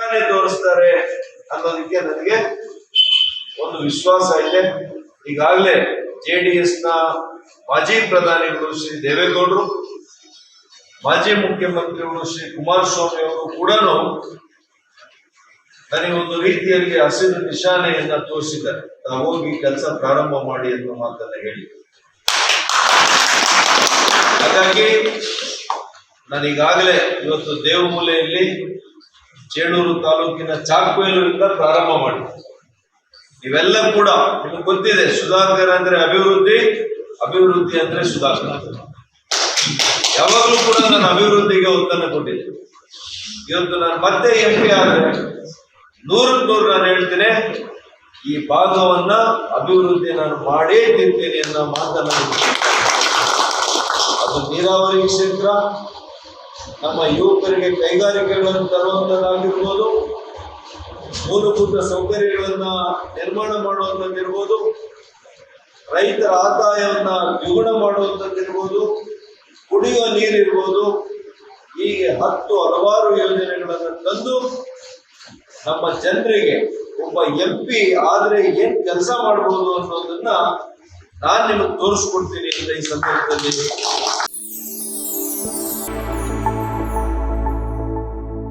ಮುಖಾನೇ ತೋರಿಸ್ತಾರೆ ಅನ್ನೋದಕ್ಕೆ ನನಗೆ ಒಂದು ವಿಶ್ವಾಸ ಇದೆ. ಈಗಾಗಲೇ ಜೆ ಡಿ ಎಸ್ನ ಮಾಜಿ ಪ್ರಧಾನಿಗಳು ಶ್ರೀ ದೇವೇಗೌಡರು, ಮಾಜಿ ಮುಖ್ಯಮಂತ್ರಿಗಳು ಶ್ರೀ ಕುಮಾರಸ್ವಾಮಿ ಅವರು ಕೂಡ ನನಗೊಂದು ರೀತಿಯಲ್ಲಿ ಹಸಿರು ನಿಶಾನೆಯನ್ನ ತೋರಿಸಿದ್ದಾರೆ. ನಾವು ಹೋಗಿ ಕೆಲಸ ಪ್ರಾರಂಭ ಮಾಡಿ ಅನ್ನೋ ಮಾತನ್ನ ಹೇಳಿ. ಹಾಗಾಗಿ ನಾನು ಈಗಾಗಲೇ ಇವತ್ತು ದೇವಮೂಲೆಯಲ್ಲಿ ಚೇಳೂರು ತಾಲೂಕಿನ ಚಾಕ್ವೇಲೂರಿಂದ ಪ್ರಾರಂಭ ಮಾಡಿ. ಇವೆಲ್ಲ ಕೂಡ ನಿಮಗೆ ಗೊತ್ತಿದೆ, ಸುಧಾಕರ್ ಅಂದ್ರೆ ಅಭಿವೃದ್ಧಿ ಅಭಿವೃದ್ಧಿ ಅಂದ್ರೆ ಸುಧಾಕರ್. ಯಾವಾಗಲೂ ಕೂಡ ನಾನು ಅಭಿವೃದ್ಧಿಗೆ ಒತ್ತನ್ನು ಕೊಟ್ಟಿದ್ದೆ ಇವತ್ತು ನಾನು ಮತ್ತೆ ಎಂ ಪಿ ಆದ್ರೆ ನೂರು ನಾನು ಹೇಳ್ತೇನೆ, ಈ ಭಾಗವನ್ನ ಅಭಿವೃದ್ಧಿ ನಾನು ಮಾಡೇ ತಿಂತೇನೆ ಅನ್ನೋ ಮಾತನ್ನ ಅದು ನೀರಾವರಿ ಕ್ಷೇತ್ರ ನಮ್ಮ ಯುವಕರಿಗೆ ಕೈಗಾರಿಕೆಗಳನ್ನು ತರುವಂತದ್ದಾಗಿರ್ಬೋದು, ಮೂಲಭೂತ ಸೌಕರ್ಯಗಳನ್ನ ನಿರ್ಮಾಣ ಮಾಡುವಂತದ್ದಿರ್ಬೋದು ರೈತರ ಆದಾಯವನ್ನ ದ್ವಿಗುಣ ಮಾಡುವಂತದ್ದಿರ್ಬೋದು ಕುಡಿಯುವ ನೀರಿರ್ಬೋದು ಹೀಗೆ ಹತ್ತು ಹಲವಾರು ಯೋಜನೆಗಳನ್ನು ತಂದು ನಮ್ಮ ಜನರಿಗೆ ಒಬ್ಬ ಎಂ ಪಿ ಆದ್ರೆ ಏನ್ ಕೆಲಸ ಮಾಡ್ಬೋದು ಅನ್ನೋದನ್ನ ನಾನು ನಿಮಗೆ ತೋರಿಸ್ಕೊಡ್ತೀನಿ ಅಂತ ಈ ಸಂದರ್ಭದಲ್ಲಿ